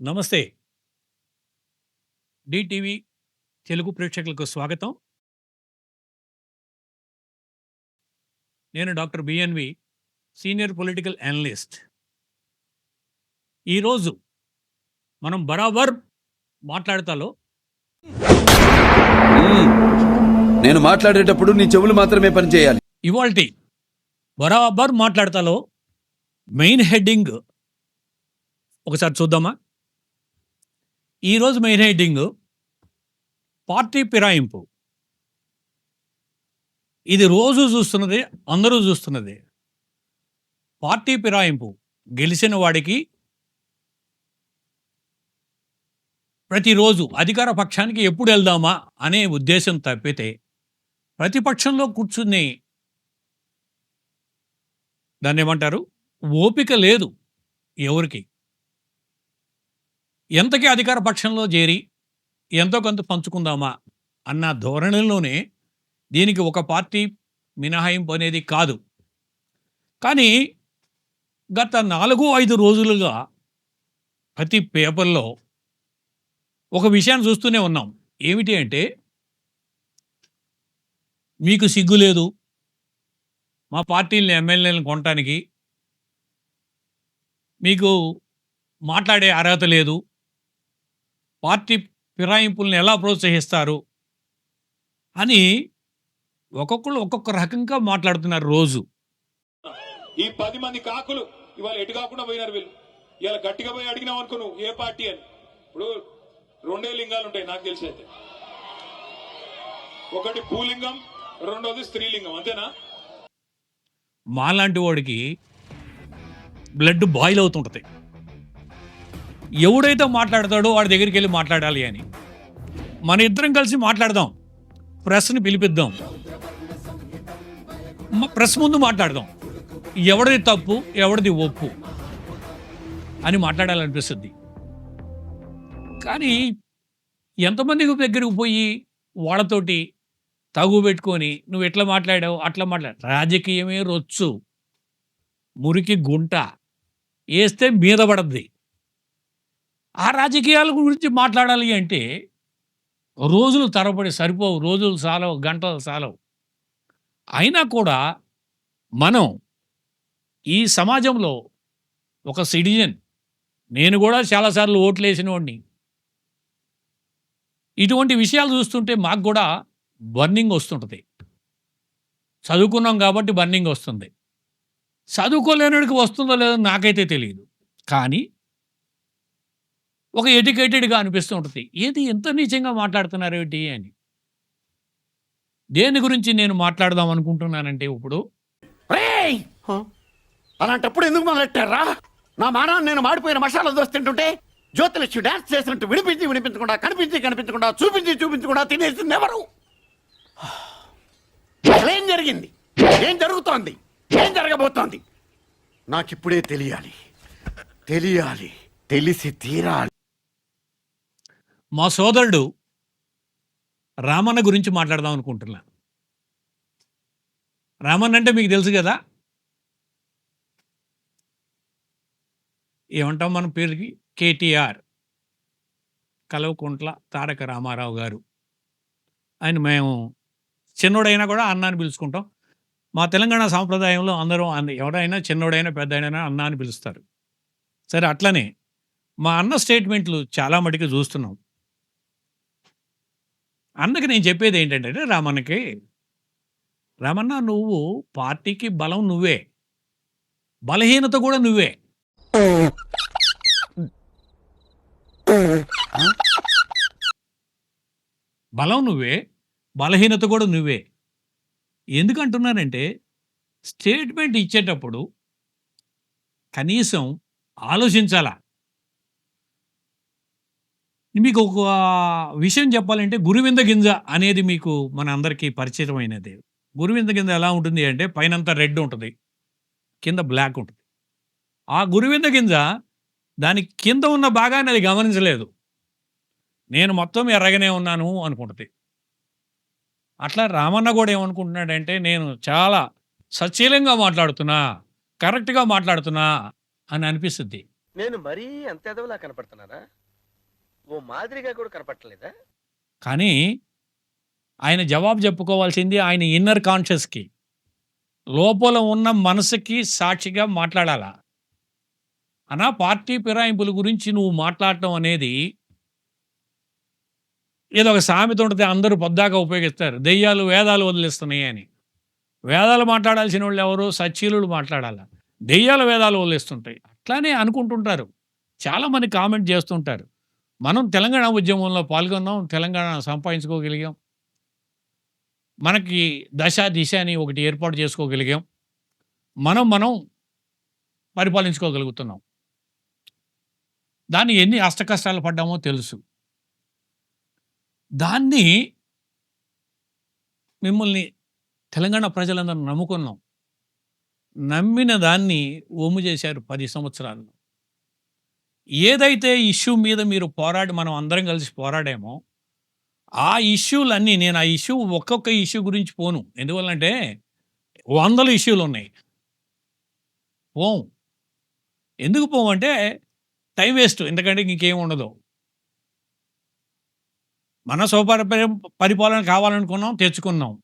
నమస్తే. డిటీవీ తెలుగు ప్రేక్షకులకు స్వాగతం. నేను doctor BNV senior political analyst. ఈరోజు మనం బరాబర్ మాట్లాడతాలో. నేను మాట్లాడేటప్పుడు నీ చెవులు మాత్రమే పనిచేయాలి ఇవాల్టి బరాబర్ మాట్లాడతాలో మెయిన్ హెడ్డింగ్. ఒకసారి చూద్దామా? ఈరోజు మెయిన్ హెడ్డింగ్ పార్టీ పిరాయింపు ఇది రోజు చూస్తున్నది అందరూ చూస్తున్నది. పార్టీ పిరాయింపు గెలిచిన వాడికి ప్రతిరోజు అధికార పక్షానికి ఎప్పుడు వెళ్దామా అనే ఉద్దేశం తప్పితే ప్రతిపక్షంలో కూర్చుని దాన్ని ఏమంటారు ఓపిక లేదు ఎవరికి. ఎంతకీ అధికార పక్షంలో చేరి ఎంతో కొంత పంచుకుందామా అన్న ధోరణిలోనే దీనికి ఒక పార్టీ మినహాయింపు అనేది కాదు. కానీ గత నాలుగు ఐదు రోజులుగా ప్రతి పేపర్లో ఒక విషయాన్ని చూస్తూనే ఉన్నాం. ఏమిటి అంటే మీకు సిగ్గు లేదు. మా పార్టీని ఎమ్మెల్యేలను కొనటానికి మీకు మాట్లాడే అర్హత లేదు. పార్టీ ఫిరాయింపుల్ని ఎలా ప్రోత్సహిస్తారు? అని ఒక్కొక్కరు ఒక్కొక్క రకంగా మాట్లాడుతున్నారు రోజు. ఈ పది మంది కాకులు ఇవాళ ఎటు కాకుండా పోయినారు వీళ్ళు. ఇవాళ గట్టిగా పోయి అడిగినావు అనుకో నువ్వు ఏ పార్టీ అని. ఇప్పుడు రెండే లింగాలు ఉంటాయి నాకు తెలిసి అయితే. ఒకటి భూలింగం రెండోది స్త్రీలింగం అంతేనా? మాలాంటి వాడికి బ్లడ్ బాయిల్ అవుతుంటుంది. ఎవడైతే మాట్లాడతాడో వాడి దగ్గరికి వెళ్ళి మాట్లాడాలి అని. మన ఇద్దరం కలిసి మాట్లాడదాం. ప్రెస్ని పిలిపిద్దాం. ప్రెస్ ముందు మాట్లాడదాం. ఎవడిది తప్పు ఎవడిది ఒప్పు అని మాట్లాడాలనిపిస్తుంది. కానీ ఎంతమందికి దగ్గరికి పోయి వాళ్ళతోటి తగు పెట్టుకొని నువ్వు ఎట్లా మాట్లాడావు అట్లా మాట్లాడు రాజకీయమే రొచ్చు. మురికి గుంట. వేస్తే మీద పడద్ది. ఆ రాజకీయాల గురించి మాట్లాడాలి అంటే రోజులు తరబడి సరిపోవు రోజులు సాలవు గంటలు సాలవు. అయినా కూడా మనం ఈ సమాజంలో ఒక సిటిజన్ నేను కూడా చాలాసార్లు ఓట్లు వేసిన వాడిని ఇటువంటి విషయాలు చూస్తుంటే మాకు కూడా బర్నింగ్ వస్తుంటుంది. చదువుకున్నాం కాబట్టి బర్నింగ్ వస్తుంది. చదువుకోలేనుడికి వస్తుందో లేదో నాకైతే తెలియదు కానీ ఒక ఎడ్యుకేటెడ్గా అనిపిస్తూ ఉంటుంది. ఏది ఎంత నీచంగా మాట్లాడుతున్నారు ఏంటి అని? దేని గురించి నేను మాట్లాడదాం అనుకుంటున్నానంటే ఇప్పుడు రేయ్! అలాంటప్పుడు ఎందుకు మొదలెట్టారా? నా మానాన్ని నేను మాడిపోయిన మసాలా దోశ తింటుంటే జ్యోతిలక్ష్మి డాన్స్ చేసినట్టు వినిపించి వినిపించకుండా కనిపించి కనిపించకుండా చూపించి చూపించకుండా తినేసింది ఎవరు? అసలేం జరిగింది? ఏం జరుగుతోంది? ఏం జరగబోతోంది? నాకిప్పుడే తెలియాలి. తెలియాలి. తెలిసి తీరాలి. మా సోదరుడు రామన్న గురించి మాట్లాడదాం అనుకుంటున్నాను రామన్న అంటే మీకు తెలుసు కదా? ఏమంటాం మన పేరుకి? కేటీఆర్. కలవకుంట్ల తారక రామారావు గారు. ఆయన మేము చిన్నోడైనా కూడా అన్నాన్ని పిలుచుకుంటాం. మా తెలంగాణ సాంప్రదాయంలో అందరూ అన్న ఎవరైనా చిన్నోడైనా పెద్దయినా అన్న అని పిలుస్తారు. సరే అట్లనే మా అన్న స్టేట్మెంట్లు చాలా మటుకు చూస్తున్నాం. అందుకు నేను చెప్పేది ఏంటంటే రామన్నకి రామన్న నువ్వు పార్టీకి బలం నువ్వే. బలహీనత కూడా నువ్వే. బలం నువ్వే బలహీనత కూడా నువ్వే. ఎందుకంటున్నానంటే స్టేట్మెంట్ ఇచ్చేటప్పుడు కనీసం ఆలోచించాలా? మీకు ఒక విషయం చెప్పాలంటే గురువింద గింజ అనేది మీకు మన అందరికీ పరిచితమైనది. గురువింద గింజ ఎలా ఉంటుంది అంటే పైనంతా రెడ్ ఉంటుంది. కింద బ్లాక్ ఉంటుంది. ఆ గురువింద గింజ దాని కింద ఉన్న భాగాన్ని అది గమనించలేదు. నేను మొత్తం ఎర్రగానే ఉన్నాను అనుకుంటుంది. అట్లా రామన్న కూడా ఏమనుకుంటున్నాడంటే నేను చాలా సచీలంగా మాట్లాడుతున్నా కరెక్ట్గా మాట్లాడుతున్నా అని అనిపిస్తుంది. నేను మరీ అంత ఎదవలా కనపడుతున్నారా ఓ మాదిరిగా కూడా కనపట్టలేదా కానీ ఆయన జవాబు చెప్పుకోవాల్సింది ఆయన ఇన్నర్ కాన్షియస్కి లోపల ఉన్న మనసుకి సాక్షిగా మాట్లాడాలా? అనా పార్టీ ఫిరాయింపుల గురించి నువ్వు మాట్లాడటం అనేది ఏదో ఒక సామెత ఉంటుంది అందరూ పొద్దాగా ఉపయోగిస్తారు. దెయ్యాలు వేదాలు వదిలేస్తున్నాయి అని. వేదాలు మాట్లాడాల్సిన వాళ్ళు ఎవరు? సచ్చీలులు మాట్లాడాల? దెయ్యాల వేదాలు వదిలేస్తుంటాయి. అట్లానే అనుకుంటుంటారు. చాలామంది కామెంట్ చేస్తుంటారు. మనం తెలంగాణ ఉద్యమంలో పాల్గొన్నాం తెలంగాణ సంపాదించుకోగలిగాం. మనకి దశ దిశ అని ఒకటి ఏర్పాటు చేసుకోగలిగాం. మనం మనం పరిపాలించుకోగలుగుతున్నాం. దాన్ని ఎన్ని అష్టకష్టాలు పడ్డామో తెలుసు. దాన్ని మిమ్మల్ని తెలంగాణ ప్రజలందరూ నమ్ముకున్నాం. నమ్మిన దాన్ని ఒమ్ము చేశారు పది సంవత్సరాలు ఏదైతే ఇష్యూ మీద మీరు పోరాడి మనం అందరం కలిసి పోరాడామో ఆ ఇష్యూలన్నీ నేను ఆ ఇష్యూ ఒక్కొక్క ఇష్యూ గురించి పోను. ఎందువల్లంటే వందల ఇష్యూలు ఉన్నాయి. పోం ఎందుకు పోవంటే టైం వేస్ట్. ఎందుకంటే ఇంకేం ఉండదు. మన సౌపర పరిపాలన కావాలనుకున్నాం తెచ్చుకున్నాం.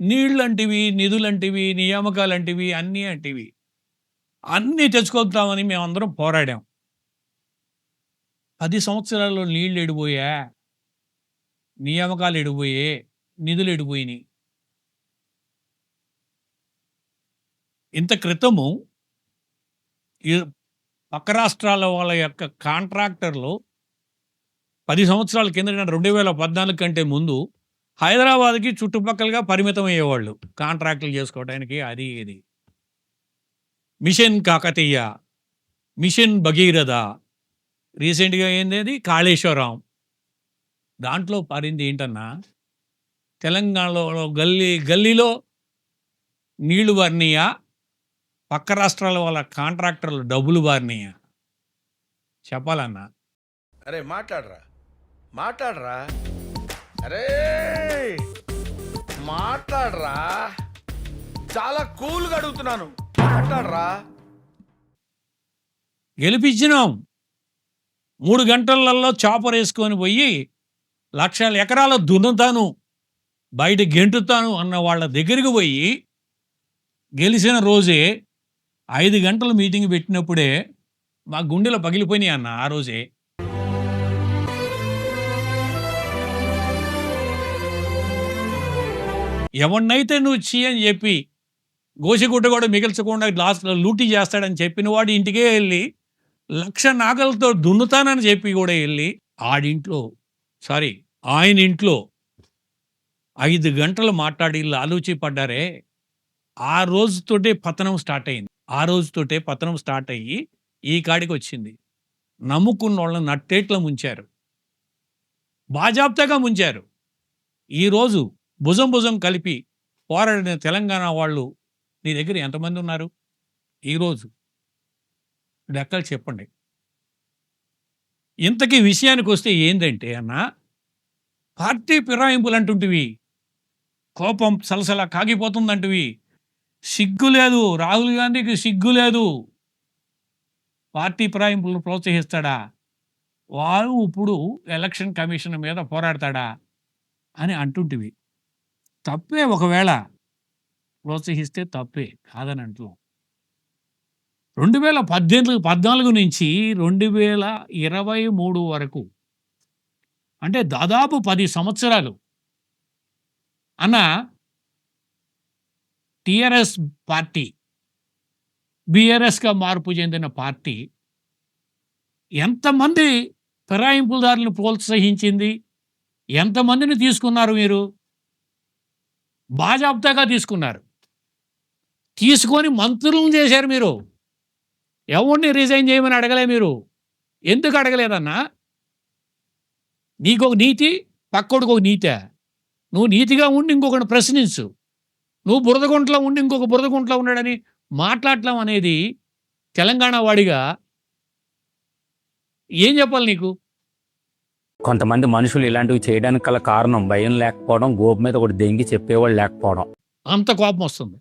నీళ్ళంటివి నిధులంటివి నియామకాలంటివి అన్నీ అంటివి. అన్నీ తెచ్చుకొద్దామని మేమందరం పోరాడాం. పది సంవత్సరాల్లో నీళ్ళు ఎడిపోయా? నియామకాలు ఎడిపోయే? నిధులు ఎడిపోయినాయి. ఇంత క్రితము ఈ పక్క రాష్ట్రాల వాళ్ళ యొక్క కాంట్రాక్టర్లు పది సంవత్సరాల కింద రెండు వేల పద్నాలుగు కంటే ముందు హైదరాబాద్కి చుట్టుపక్కలగా పరిమితం అయ్యేవాళ్ళు కాంట్రాక్టులు చేసుకోవడానికి అది ఇది మిషన్ కాకతీయ మిషన్ భగీరథ రీసెంట్గా ఏంది అది కాళేశ్వరం దాంట్లో పారింది ఏంటన్నా? తెలంగాణలో గల్లీ గల్లీలో నీళ్ళు బారినయా? పక్క రాష్ట్రాల వాళ్ళ కాంట్రాక్టర్లు డబ్బులు బారినయా? చెప్పాలన్నా. అరే మాట్లాడరా. మాట్లాడరా. అరే! మాట్లాడరా. చాలా కూల్గా అడుగుతున్నాను. మాట్లాడరా. గెలిపించినాం మూడు గంటలలో చాపర్ వేసుకొని పోయి లక్షల ఎకరాల దున్నుతాను బయట గెంటుతాను అన్న వాళ్ళ దగ్గరికి పోయి గెలిచిన రోజే ఐదు గంటల మీటింగ్ పెట్టినప్పుడే మా గుండెలో పగిలిపోయినాయి అన్న ఆ రోజే. ఎవరినైతే నువ్వు చీ అని చెప్పి గోసిగుడ్డ కూడా మిగిల్చకుండా లాస్ట్లో లూటీ చేస్తాడని చెప్పిన వాడు ఇంటికే వెళ్ళి లక్ష నాగలతో దున్నుతానని చెప్పి కూడా వెళ్ళి ఆడింట్లో సారీ ఆయన ఇంట్లో ఐదు గంటలు మాట్లాడి ఆలోచి పడ్డారే ఆ రోజుతోటే పతనం స్టార్ట్ అయింది. ఆ రోజుతోటే పతనం స్టార్ట్ అయ్యి ఈ కాడికి వచ్చింది. నమ్ముకున్న వాళ్ళని నట్టేట్లో ముంచారు. బాజాబ్తాగా ముంచారు. ఈరోజు భుజం భుజం కలిపి పోరాడిన తెలంగాణ వాళ్ళు నీ దగ్గర ఎంతమంది ఉన్నారు? ఈరోజు లెక్కలు చెప్పండి. ఇంతకీ విషయానికి వస్తే ఏంటంటే అన్న పార్టీ ఫిరాయింపులు అంటుంటివి కోపం సలసల కాగిపోతుందంటివి. సిగ్గు లేదు రాహుల్ గాంధీకి సిగ్గు లేదు. పార్టీ ఫిరాయింపులను ప్రోత్సహిస్తాడా? వారు ఇప్పుడు ఎలక్షన్ కమిషన్ మీద పోరాడతాడా? అని అంటుంటివి. తప్పే ఒకవేళ ప్రోత్సహిస్తే తప్పే కాదని అంటున్నాం రెండు వేల పద్దెనిమిది పద్నాలుగు నుంచి రెండు వేల ఇరవై మూడు వరకు అంటే దాదాపు పది సంవత్సరాలు అన్న టిఆర్ఎస్ పార్టీ బీఆర్ఎస్గా మార్పు చెందిన పార్టీ ఎంతమంది ఫిరాయింపుదారులను ప్రోత్సహించింది? ఎంతమందిని తీసుకున్నారు మీరు? బాజాబ్తాగా తీసుకున్నారు. తీసుకొని మంత్రులను చేశారు మీరు. ఎవరిని రిజైన్ చేయమని అడగలే మీరు? ఎందుకు అడగలేదన్నా? నీకు ఒక నీతి పక్కోడికి ఒక నీతే. నువ్వు నీతిగా ఉండి ఇంకొకటి ప్రశ్నించు. నువ్వు బురదగుంట్లో ఉండి ఇంకొక బురదగుంట్లో ఉన్నాడని మాట్లాడటం అనేది తెలంగాణ వాడిగా ఏం చెప్పాలి నీకు? కొంతమంది మనుషులు ఇలాంటివి చేయడానికి గల కారణం భయం లేకపోవడం గోపు మీద ఒకటి దెంగి చెప్పేవాళ్ళు లేకపోవడం. అంత కోపం వస్తుంది.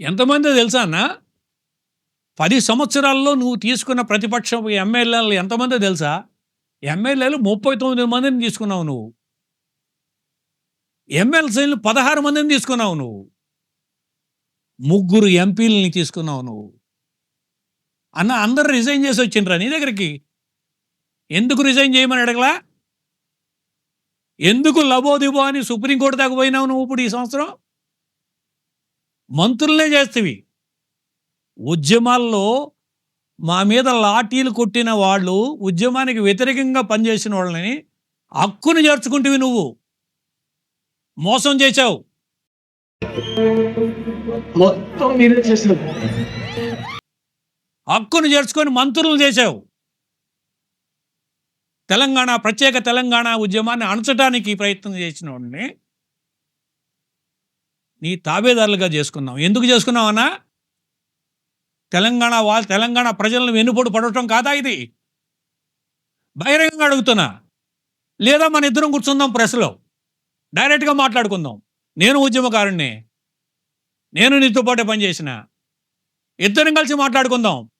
ఎంతమంది తెలుసా అన్న? పది సంవత్సరాల్లో నువ్వు తీసుకున్న ప్రతిపక్షం ఎమ్మెల్యేలు ఎంతమందో తెలుసా? ఎమ్మెల్యేలు ముప్పై తొమ్మిది మందిని తీసుకున్నావు నువ్వు. ఎమ్మెల్సీలు పదహారు మందిని తీసుకున్నావు నువ్వు. ముగ్గురు ఎంపీలని తీసుకున్నావు నువ్వు. అన్న అందరు రిజైన్ చేసి వచ్చిండ్రా నీ దగ్గరికి. ఎందుకు రిజైన్ చేయమని అడగలా? ఎందుకు లబోదిబో అని సుప్రీంకోర్టు దాకా పోయినావు నువ్వు ఇప్పుడు ఈ సంవత్సరం? మంత్రులనే చేస్తేవి. ఉద్యమాల్లో మా మీద లాఠీలు కొట్టిన వాళ్ళు ఉద్యమానికి వ్యతిరేకంగా పనిచేసిన వాళ్ళని హక్కును చేర్చుకుంటేవి నువ్వు. మోసం చేశావు. మొత్తం మీరే చేసినారు హక్కును చేర్చుకొని మంత్రులు చేశావు. తెలంగాణ ప్రత్యేక తెలంగాణ ఉద్యమాన్ని అణచడానికి ప్రయత్నం చేసిన వాడిని నీ తాబేదారులుగా చేసుకున్నావు. ఎందుకు చేసుకున్నావన్నా తెలంగాణ వాళ్ళ తెలంగాణ ప్రజలను వెన్నుపోటు పడటం కాదా ఇది? బహిరంగంగా అడుగుతున్నా. లేదా మన ఇద్దరం కూర్చుందాం ప్రెస్లో. డైరెక్ట్గా మాట్లాడుకుందాం. నేను ఉద్యమకారుణ్ణి. నేను నీతో పాటే పనిచేసిన. ఇద్దరం కలిసి మాట్లాడుకుందాం.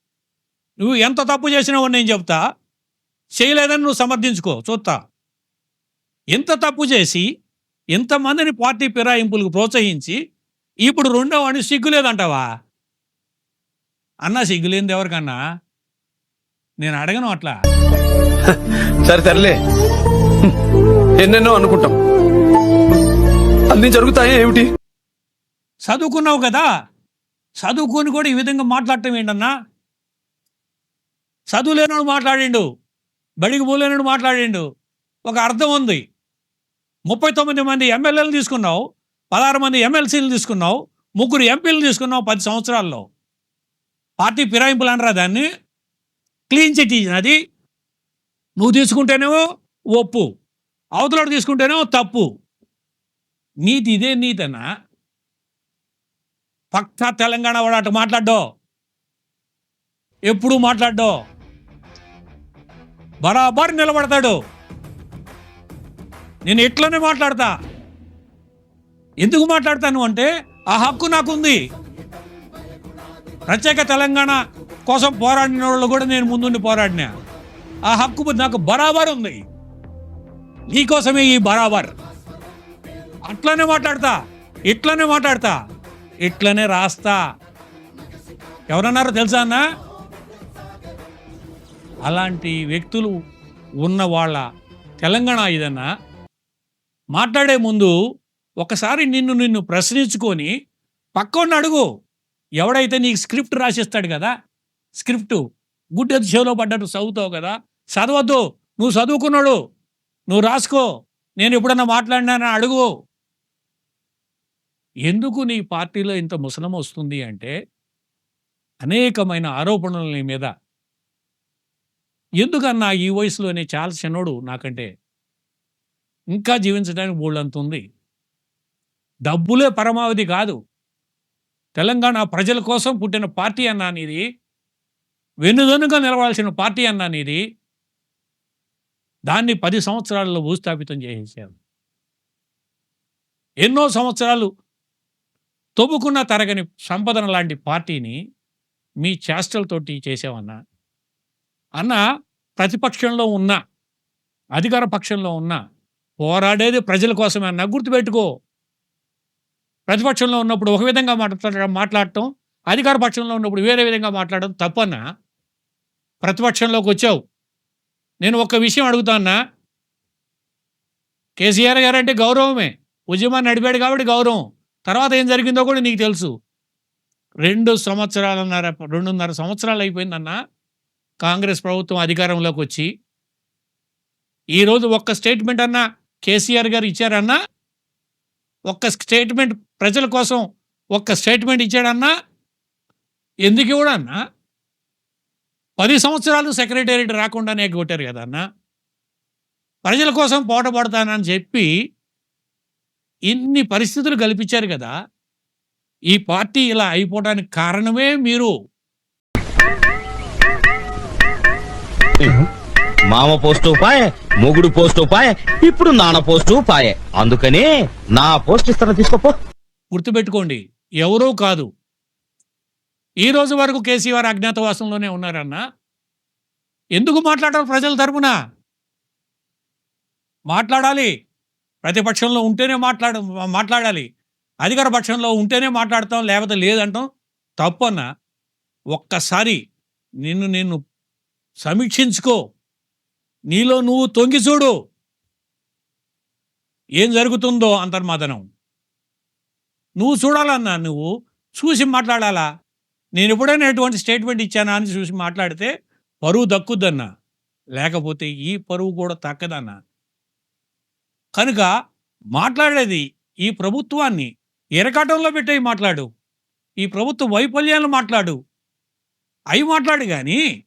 నువ్వు ఎంత తప్పు చేసినావో నేను చెప్తా. చేయలేదని నువ్వు సమర్థించుకో. చూస్తా ఎంత తప్పు చేసి ఇంతమందిని పార్టీ ఫిరాయింపులకు ప్రోత్సహించి ఇప్పుడు రెండో అని సిగ్గులేదంటావా? అన్న సిగ్గులేంది ఎవరికన్నా? నేను అడగను అట్లా. సరే సర్లే. ఎన్నెన్నో అనుకుంటాం. అన్ని జరుగుతాయా ఏమిటి? చదువుకున్నావు కదా? చదువుకొని కూడా ఈ విధంగా మాట్లాడటం ఏంటన్నా? చదువు లేనోడు మాట్లాడిండు. బడికి పోలేనోడు మాట్లాడిండు. ఒక అర్థం ఉంది. ముప్పై తొమ్మిది మంది ఎమ్మెల్యేలు తీసుకున్నావు పదహారు మంది ఎమ్మెల్సీలు తీసుకున్నావు ముగ్గురు ఎంపీలు తీసుకున్నావు పది సంవత్సరాల్లో. పార్టీ ఫిరాయింపులు అనరా దాన్ని? క్లీన్ చిట్ అది. నువ్వు తీసుకుంటేనేమో ఒప్పు. అవతలోడు తీసుకుంటేనేమో తప్పు. నీతి ఇదే నీతనా పక్కా తెలంగాణ వాడు అటు మాట్లాడ్డో? ఎప్పుడు మాట్లాడ్డో? బరాబర్ నిలబడతాడు. నేను ఎట్లనే మాట్లాడతా? ఎందుకు మాట్లాడతాను అంటే ఆ హక్కు నాకుంది. ప్రత్యేక తెలంగాణ కోసం పోరాడిన వాళ్ళు కూడా నేను ముందుండి పోరాడినా. ఆ హక్కు నాకు బరాబర్ ఉంది. నీకోసమే ఈ బరాబర్. అట్లనే మాట్లాడతా ఇట్లనే మాట్లాడతా ఇట్లనే రాస్తా. ఎవరన్నారో తెలుసా అన్న? అలాంటి వ్యక్తులు ఉన్న వాళ్ళ తెలంగాణ ఇదన్నా. మాట్లాడే ముందు ఒకసారి నిన్ను నిన్ను ప్రశ్నించుకొని పక్కన అడుగు. ఎవడైతే నీకు స్క్రిప్ట్ రాసిస్తాడు కదా స్క్రిప్ట్ గుడ్డెద్దు చెవిలో పడ్డట్టు చదువుతావు కదా చదవద్దు నువ్వు చదువుకున్నాడు నువ్వు రాసుకో నేను ఎప్పుడన్నా మాట్లాడినా అడుగు. ఎందుకు నీ పార్టీలో ఇంత ముసలం వస్తుంది అంటే అనేకమైన ఆరోపణలు నీ మీద. ఎందుకన్నా ఈ వయసులోనే చాలా చిన్నోడు నాకంటే. ఇంకా జీవించడానికి బోళ్ళంత ఉంది. డబ్బులే పరమావధి కాదు. తెలంగాణ ప్రజల కోసం పుట్టిన పార్టీ అన్నా నీది వెన్నుదన్నుగా నిలవాల్సిన పార్టీ అన్నా నీది దాన్ని పది సంవత్సరాల్లో భూస్థాపితం చేసేసారు ఎన్నో సంవత్సరాలు తొవ్వుకున్న తరగని సంపదన లాంటి పార్టీని మీ చేష్టలతోటి చేసావన్నా అన్న ప్రతిపక్షంలో ఉన్న అధికార పక్షంలో ఉన్న పోరాడేది ప్రజల కోసమే అన్న గుర్తుపెట్టుకో. ప్రతిపక్షంలో ఉన్నప్పుడు ఒక విధంగా మాట్లాడటం మాట్లాడటం అధికార పక్షంలో ఉన్నప్పుడు వేరే విధంగా మాట్లాడడం తప్పన ప్రతిపక్షంలోకి వచ్చావు. నేను ఒక్క విషయం అడుగుతానా కేసీఆర్ గారు అంటే గౌరవమే. ఉద్యమాన్ని నడిపాడు కాబట్టి గౌరవం. తర్వాత ఏం జరిగిందో కూడా నీకు తెలుసు. రెండు సంవత్సరాలన్నర రెండున్నర సంవత్సరాలు అయిపోయిందన్న కాంగ్రెస్ ప్రభుత్వం అధికారంలోకి వచ్చి ఈరోజు ఒక్క స్టేట్మెంట్ అన్నా కేసీఆర్ గారు ఇచ్చారన్నా ఒక్క స్టేట్మెంట్ ప్రజల కోసం ఒక్క స్టేట్మెంట్ ఇచ్చాడన్నా? ఎందుకు ఇవ్వడన్నా? పది సంవత్సరాలు సెక్రటేరియట్ రాకుండానే కొట్టారు కదా అన్నా? ప్రజల కోసం పోటపడతానని చెప్పి ఇన్ని పరిస్థితులు కల్పించారు కదా? ఈ పార్టీ ఇలా అయిపోవడానికి కారణమే మీరు. మామ పోస్టు పాయే మొగుడు పోస్టు పాయే ఇప్పుడు నాన్న పోస్టు పాయే అందుకని నా పోస్ట్ ఇస్తాను తీసుకోపో. గుర్తుపెట్టుకోండి ఎవరూ కాదు. ఈ రోజు వరకు కేసీఆర్ అజ్ఞాతవాసంలోనే ఉన్నారన్నా. ఎందుకు మాట్లాడాలి ప్రజల తరపున? మాట్లాడాలి. ప్రతిపక్షంలో ఉంటేనే మాట్లాడ మాట్లాడాలి. అధికార పక్షంలో ఉంటేనే మాట్లాడతాం లేకపోతే లేదంటాం. తప్పన్న. ఒక్కసారి నిన్ను నిన్ను సమీక్షించుకో. నీలో నువ్వు తొంగి చూడు. ఏం జరుగుతుందో అంతర్మాదనం. నువ్వు చూడాలన్నా నువ్వు చూసి మాట్లాడాలా? నేను ఎప్పుడైనా ఎటువంటి స్టేట్మెంట్ ఇచ్చానా అని చూసి మాట్లాడితే పరువు దక్కుద్దన్నా. లేకపోతే ఈ పరువు కూడా తక్కదన్నా కనుక మాట్లాడేది ఈ ప్రభుత్వాన్ని. ఎరకాటంలో పెట్టే మాట్లాడు. ఈ ప్రభుత్వ వైఫల్యాలు మాట్లాడు. అవి మాట్లాడు కానీ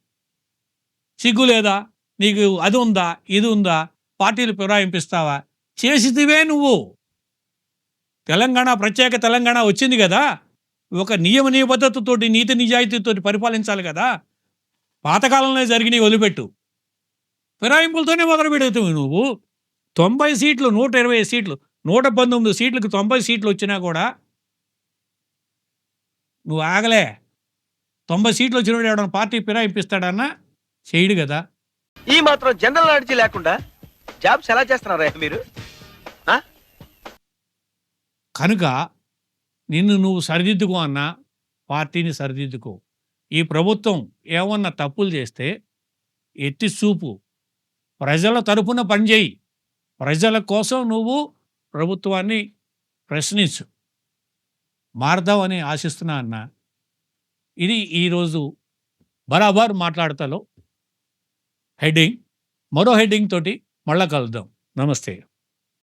సిగ్గు లేదా? నీకు అది ఉందా ఇది ఉందా పార్టీలు ఫిరాయింపిస్తావా చేసిదివే నువ్వు. తెలంగాణ ప్రత్యేక తెలంగాణ వచ్చింది కదా. ఒక నియమ నిబద్ధతతోటి నీతి నిజాయితీతోటి పరిపాలించాలి కదా. పాతకాలంలో జరిగినవి వదిలిపెట్టు. ఫిరాయింపులతోనే మొదలు పెడతావు నువ్వు. తొంభై సీట్లు నూట ఇరవై సీట్లు నూట పంతొమ్మిది సీట్లకు తొంభై సీట్లు వచ్చినా కూడా నువ్వు ఆగలే. తొంభై సీట్లు వచ్చిన ఎవడన్నా పార్టీ ఫిరాయింపిస్తాడన్నా చేయడు కదా. ఈ మాత్రం జనరల్ నాలెడ్జ్ లేకుండా జాబ్స్ ఎలా చేస్తున్నారా మీరు? కనుక నిన్ను నువ్వు సరిదిద్దుకో అన్నా పార్టీని సరిదిద్దుకో. ఈ ప్రభుత్వం ఏమన్నా తప్పులు చేస్తే ఎత్తి చూపు. ప్రజల తరపున పనిచేయి ప్రజల కోసం నువ్వు ప్రభుత్వాన్ని ప్రశ్నించు. మారదావని ఆశిస్తున్నా అన్న. ఇది ఈరోజు బరాబర్ మాట్లాడతలో హెడ్డింగ్. మరో హెడ్డింగ్ తోటి మళ్ళా కలుద్దాం. నమస్తే.